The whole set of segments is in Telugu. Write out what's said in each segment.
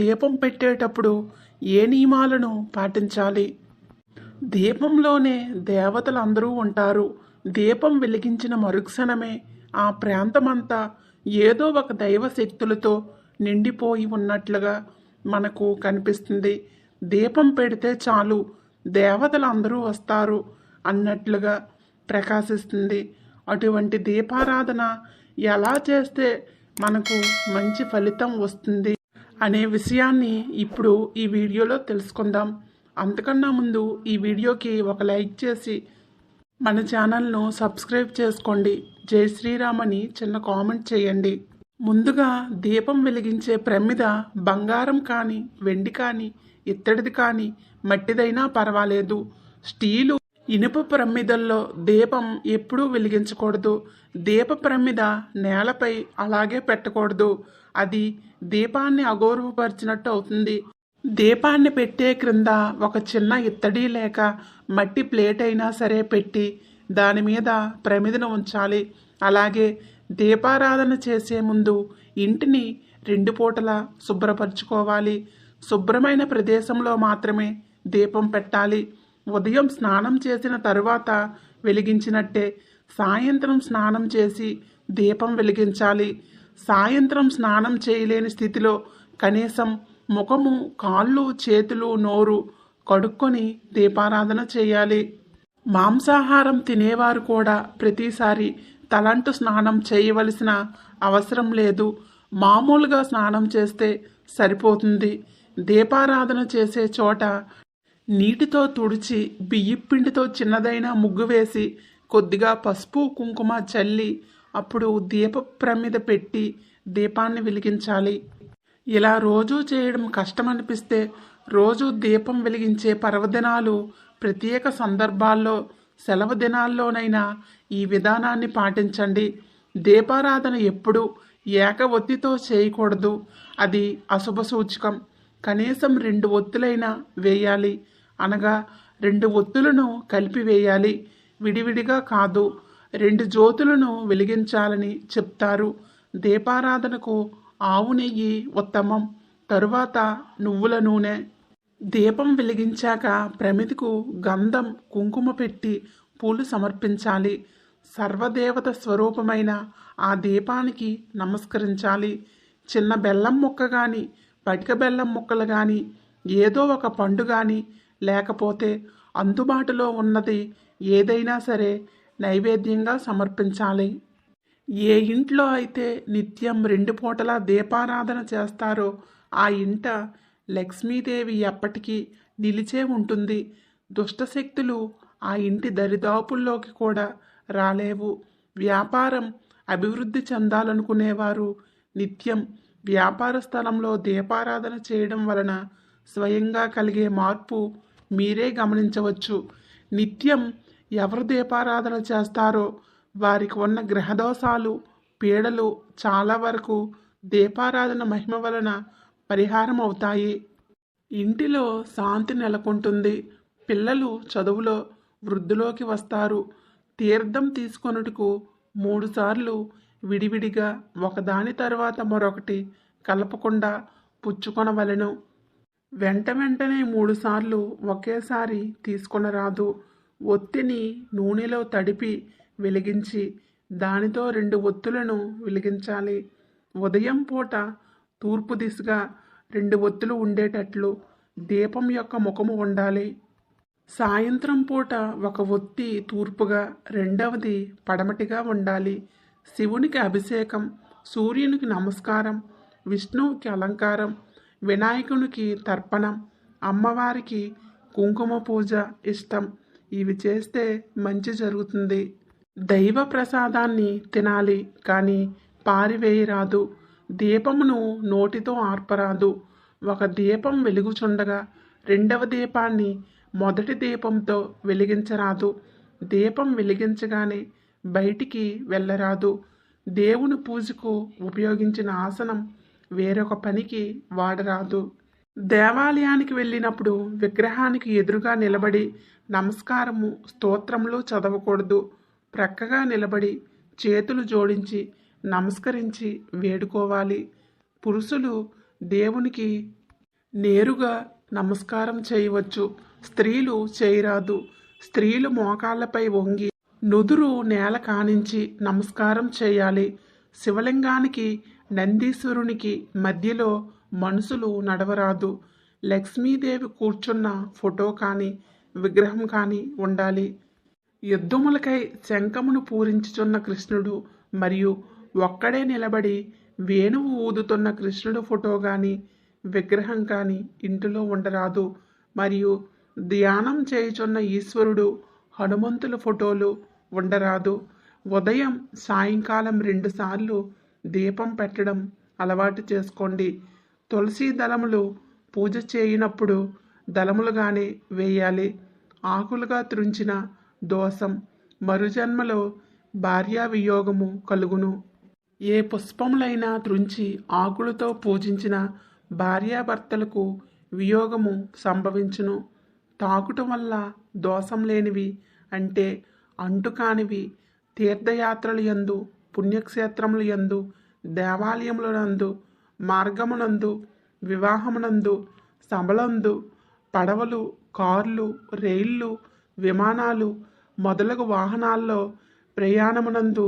దీపం పెట్టేటప్పుడు ఏ నియమాలను పాటించాలి? దీపంలోనే దేవతలందరూ ఉంటారు. దీపం వెలిగించిన మరుక్షణమే ఆ ప్రాంతమంతా ఏదో ఒక దైవ శక్తులతో నిండిపోయి ఉన్నట్లుగా మనకు కనిపిస్తుంది. దీపం పెడితే చాలు దేవతలందరూ వస్తారు అన్నట్లుగా ప్రకాశిస్తుంది. అటువంటి దీపారాధన ఎలా చేస్తే మనకు మంచి ఫలితం వస్తుంది? అనే విషయాన్ని ఇప్పుడు ఈ వీడియోలో తెలుసుకుందాం. అంతకన్నా ముందు ఈ వీడియోకి ఒక లైక్ చేసి మన ఛానల్ను సబ్స్క్రైబ్ చేసుకోండి. జై శ్రీరామ్ అని చిన్న కామెంట్ చేయండి. ముందుగా దీపం వెలిగించే ప్రమిద బంగారం కానీ వెండి కానీ ఇత్తడిది కానీ మట్టిదైనా పర్వాలేదు. స్టీలు ఇనుప ప్రమిదల్లో దీపం ఎప్పుడూ వెలిగించకూడదు. దీప ప్రమిద నేలపై అలాగే పెట్టకూడదు. అది దీపాన్ని అగౌరవపరిచినట్టు అవుతుంది. దీపాన్ని పెట్టే క్రింద ఒక చిన్న ఇత్తడి లేక మట్టి ప్లేట్ అయినా సరే పెట్టి దాని మీద ప్రమిదను ఉంచాలి. అలాగే దీపారాధన చేసే ముందు ఇంటిని రెండు పూటలా శుభ్రపరచుకోవాలి. శుభ్రమైన ప్రదేశంలో మాత్రమే దీపం పెట్టాలి. ఉదయం స్నానం చేసిన తరువాత వెలిగించినట్టే సాయంత్రం స్నానం చేసి దీపం వెలిగించాలి. సాయంత్రం స్నానం చేయలేని స్థితిలో కనీసం ముఖము కాళ్ళు చేతులు నోరు కడుక్కొని దీపారాధన చేయాలి. మాంసాహారం తినేవారు కూడా ప్రతిసారి తలంటు స్నానం చేయవలసిన అవసరం లేదు. మామూలుగా స్నానం చేస్తే సరిపోతుంది. దీపారాధన చేసే చోట నీటితో తుడిచి బియ్యపిండితో చిన్నదైన ముగ్గు వేసి కొద్దిగా పసుపు కుంకుమ చల్లి అప్పుడు దీప ప్రమిద పెట్టి దీపాన్ని వెలిగించాలి. ఇలా రోజు చేయడం కష్టం అనిపిస్తే రోజు దీపం వెలిగించే పర్వదినాలు ప్రత్యేక సందర్భాల్లో సెలవు దినాల్లోనైనా ఈ విధానాన్ని పాటించండి. దీపారాధన ఎప్పుడు ఏక ఒత్తితో చేయకూడదు. అది అశుభ సూచకం. కనీసం రెండు ఒత్తులైనా వేయాలి. అనగా రెండు ఒత్తులను కలిపి వేయాలి. విడివిడిగా కాదు రెండు జ్యోతులను వెలిగించాలని చెప్తారు. దీపారాధనకు ఆవు నెయ్యి ఉత్తమం. తరువాత నువ్వుల నూనె. దీపం వెలిగించాక ప్రమిదికు గంధం కుంకుమ పెట్టి పూలు సమర్పించాలి. సర్వదేవత స్వరూపమైన ఆ దీపానికి నమస్కరించాలి. చిన్న బెల్లం ముక్క కానీ పటిక బెల్లం ముక్కలు కానీ ఏదో ఒక పండు కానీ లేకపోతే అందుబాటులో ఉన్నది ఏదైనా సరే నైవేద్యంగా సమర్పించాలి. ఏ ఇంట్లో అయితే నిత్యం రెండు పూటలా దీపారాధన చేస్తారో ఆ ఇంట లక్ష్మీదేవి ఎప్పటికీ నిలిచే ఉంటుంది. దుష్టశక్తులు ఆ ఇంటి దరిదాపుల్లోకి కూడా రాలేవు. వ్యాపారం అభివృద్ధి చెందాలనుకునేవారు నిత్యం వ్యాపార స్థలంలో దీపారాధన చేయడం వలన స్వయంగా కలిగే మార్పు మీరే గమనించవచ్చు. నిత్యం ఎవరు దీపారాధన చేస్తారో వారికి ఉన్న గ్రహదోషాలు పీడలు చాలా వరకు దీపారాధన మహిమ వలన పరిహారం అవుతాయి. ఇంటిలో శాంతి నెలకొంటుంది. పిల్లలు చదువులో వృద్ధిలోకి వస్తారు. తీర్థం తీసుకొనుటకు మూడుసార్లు విడివిడిగా ఒకదాని తర్వాత మరొకటి కలపకుండా పుచ్చుకొనవలెను. వెంట వెంటనే మూడుసార్లు ఒకేసారి తీసుకొనరాదు ఒత్తిని నూనెలో తడిపి వెలిగించి దానితో రెండు ఒత్తులను వెలిగించాలి. ఉదయం పూట తూర్పు దిశగా రెండు ఒత్తులు ఉండేటట్లు దీపం యొక్క ముఖము ఉండాలి. సాయంత్రం పూట ఒక ఒత్తి తూర్పుగా రెండవది పడమటిగా ఉండాలి. శివునికి అభిషేకం సూర్యునికి నమస్కారం విష్ణువుకి అలంకారం వినాయకునికి తర్పణం అమ్మవారికి కుంకుమ పూజ ఇష్టం. ఇవి చేస్తే మంచి జరుగుతుంది. దైవ ప్రసాదాన్ని తినాలి కానీ పారివేయరాదు. దీపమును నోటితో ఆర్పరాదు. ఒక దీపం వెలుగుచుండగా రెండవ దీపాన్ని మొదటి దీపంతో వెలిగించరాదు. దీపం వెలిగించగానే బయటికి వెళ్ళరాదు. దేవుని పూజకు ఉపయోగించిన ఆసనం వేరొక పనికి వాడరాదు. దేవాలయానికి వెళ్ళినప్పుడు విగ్రహానికి ఎదురుగా నిలబడి నమస్కారము స్తోత్రములు చదవకూడదు. ప్రక్కగా నిలబడి చేతులు జోడించి నమస్కరించి వేడుకోవాలి. పురుషులు దేవునికి నేరుగా నమస్కారం చేయవచ్చు. స్త్రీలు చేయరాదు. స్త్రీలు మోకాళ్ళపై వంగి నుదురు నేల కానించి నమస్కారం చేయాలి. శివలింగానికి నందీశ్వరునికి మధ్యలో మనుషులు నడవరాదు. లక్ష్మీదేవి కూర్చున్న ఫోటో కానీ విగ్రహం కానీ ఉండాలి. యుద్ధములకై శంఖమును పూరించుచున్న కృష్ణుడు మరియు ఒక్కడే నిలబడి వేణువు ఊదుతున్న కృష్ణుడు ఫోటో కానీ విగ్రహం కానీ ఇంటిలో ఉండరాదు. మరియు ధ్యానం చేయుచున్న ఈశ్వరుడు హనుమంతుల ఫోటోలు ఉండరాదు. ఉదయం సాయంకాలం రెండుసార్లు దీపం పెట్టడం అలవాటు చేసుకోండి. తులసి దళములు పూజ చేయనప్పుడు దళములుగానే వేయాలి. ఆకులుగా త్రుంచిన దోషం మరుజన్మలో భార్యా వియోగము కలుగును. ఏ పుష్పములైనా త్రుంచి ఆకులతో పూజించిన భార్యాభర్తలకు వియోగము సంభవించును. తాకుట వల్ల దోషం లేనివి అంటే అంటుకానివి తీర్థయాత్రలు యందు పుణ్యక్షేత్రములు యందు దేవాలయములనందు మార్గమునందు వివాహమునందు సభలందు పడవలు కార్లు రైళ్ళు విమానాలు మొదలగు వాహనాల్లో ప్రయాణమునందు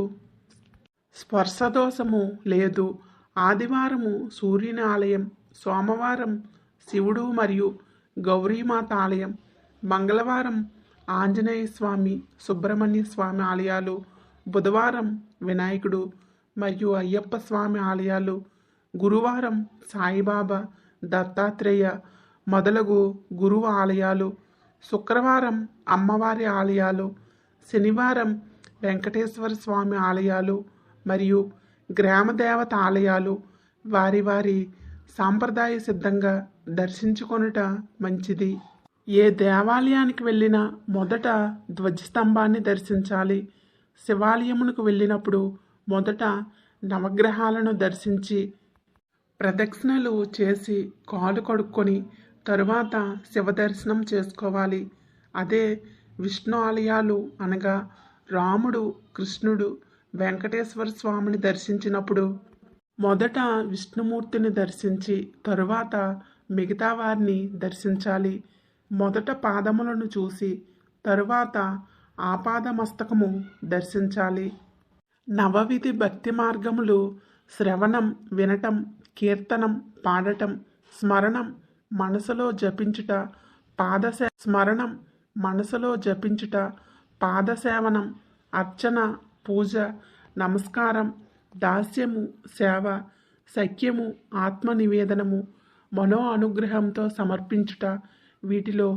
స్పర్శదోషము లేదు. ఆదివారము సూర్యుని ఆలయం సోమవారం శివుడు మరియు గౌరీమాత ఆలయం మంగళవారం ఆంజనేయ స్వామి సుబ్రహ్మణ్య స్వామి ఆలయాలు బుధవారం వినాయకుడు మరియు అయ్యప్ప స్వామి ఆలయాలు గురువారం సాయిబాబా దత్తాత్రేయ మొదలగు గురువు ఆలయాలు శుక్రవారం అమ్మవారి ఆలయాలు శనివారం వెంకటేశ్వర స్వామి ఆలయాలు మరియు గ్రామదేవత ఆలయాలు వారి వారి సాంప్రదాయ సిద్ధంగా దర్శించుకొనుట మంచిది. ఏ దేవాలయానికి వెళ్ళినా మొదట ధ్వజస్తంభాన్ని దర్శించాలి. శివాలయమునకు వెళ్ళినప్పుడు మొదట నవగ్రహాలను దర్శించి ప్రదక్షిణలు చేసి కాలు కడుక్కొని తరువాత శివ దర్శనం చేసుకోవాలి. అదే విష్ణు ఆలయాలు అనగా రాముడు కృష్ణుడు వెంకటేశ్వర స్వామిని దర్శించినప్పుడు మొదట విష్ణుమూర్తిని దర్శించి తరువాత మిగతా వారిని దర్శించాలి. మొదట పాదములను చూసి తరువాత ఆపాదమస్తకము దర్శించాలి. నవవిధి భక్తి మార్గములు శ్రవణం వినటం కీర్తనం పాడటం స్మరణం మనసులో జపించుట పాదసే స్మరణం మనసులో జపించుట పాదసేవనం అర్చన పూజ నమస్కారం దాస్యము సేవ సఖ్యము ఆత్మ నివేదనము మనో అనుగ్రహంతో సమర్పించుట వీటిలో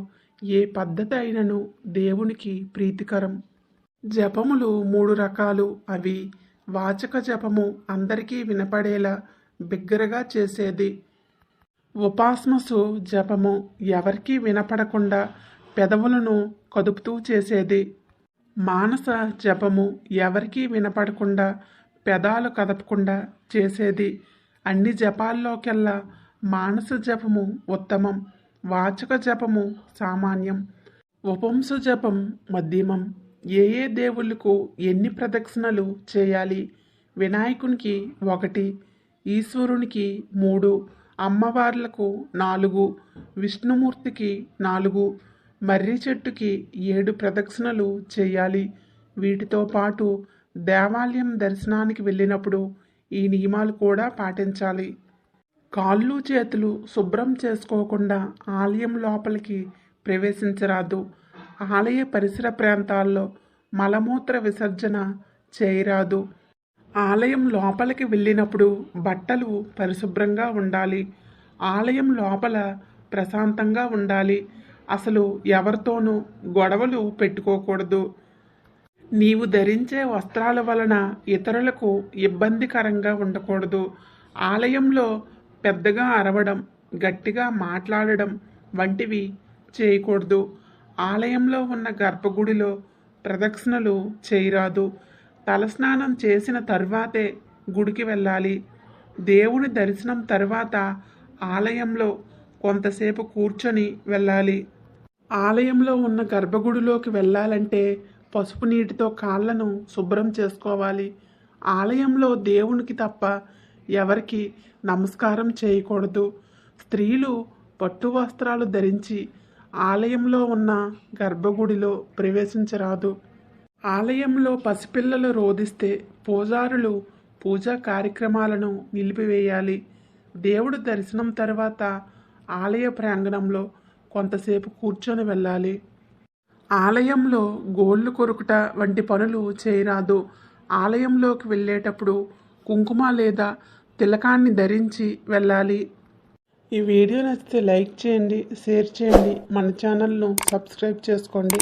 ఏ పద్ధతి అయినను దేవునికి ప్రీతికరం. జపములు మూడు రకాలు. అవి వాచక జపము అందరికీ వినపడేలా బిగ్గరగా చేసేది. ఉపాస్మసు జపము ఎవరికీ వినపడకుండా పెదవులను కదుపుతూ చేసేది. మానస జపము ఎవరికీ వినపడకుండా పెదాలు కదపకుండా చేసేది. అన్ని జపాల్లోకెల్లా మానస జపము ఉత్తమం. వాచక జపము సామాన్యం. ఉపంస జపం మధ్యమం. ఏ ఏ దేవుళ్ళకు ఎన్ని ప్రదక్షిణలు చేయాలి? వినాయకునికి ఒకటి ఈశ్వరునికి మూడు అమ్మవార్లకు నాలుగు విష్ణుమూర్తికి నాలుగు మర్రి చెట్టుకి ఏడు ప్రదక్షిణలు చేయాలి. వీటితో పాటు దేవాలయం దర్శనానికి వెళ్ళినప్పుడు ఈ నియమాలు కూడా పాటించాలి. కాళ్ళు చేతులు శుభ్రం చేసుకోకుండా ఆలయం లోపలికి ప్రవేశించరాదు. ఆలయ పరిసర ప్రాంతాల్లో మలమూత్ర విసర్జన చేయరాదు. ఆలయం లోపలికి వెళ్ళినప్పుడు బట్టలు పరిశుభ్రంగా ఉండాలి. ఆలయం లోపల ప్రశాంతంగా ఉండాలి. అసలు ఎవరితోనూ గొడవలు పెట్టుకోకూడదు. నీవు ధరించే వస్త్రాల వలన ఇతరులకు ఇబ్బందికరంగా ఉండకూడదు. ఆలయంలో పెద్దగా అరవడం గట్టిగా మాట్లాడడం వంటివి చేయకూడదు. ఆలయంలో ఉన్న గర్భగుడిలో ప్రదక్షిణలు చేయరాదు. తలస్నానం చేసిన తర్వాతే గుడికి వెళ్ళాలి. దేవుని దర్శనం తర్వాత ఆలయంలో కొంతసేపు కూర్చొని వెళ్ళాలి. ఆలయంలో ఉన్న గర్భగుడిలోకి వెళ్ళాలంటే పసుపు నీటితో కాళ్ళను శుభ్రం చేసుకోవాలి. ఆలయంలో దేవునికి తప్ప ఎవరికి నమస్కారం చేయకూడదు. స్త్రీలు పట్టు వస్త్రాలు ధరించి ఆలయంలో ఉన్న గర్భగుడిలో ప్రవేశించరాదు. ఆలయంలో పసిపిల్లలు రోధిస్తే పూజారులు పూజా కార్యక్రమాలను నిలిపివేయాలి. దేవుడు దర్శనం తర్వాత ఆలయ ప్రాంగణంలో కొంతసేపు కూర్చొని వెళ్ళాలి. ఆలయంలో గోళ్ళు కొరుకుట వంటి పనులు చేయరాదు. ఆలయంలోకి వెళ్ళేటప్పుడు కుంకుమ లేదా తిలకాన్ని ధరించి వెళ్ళాలి. ఈ వీడియో నచ్చితే లైక్ చేయండి షేర్ చేయండి. మన ఛానల్ను సబ్స్క్రైబ్ చేసుకోండి.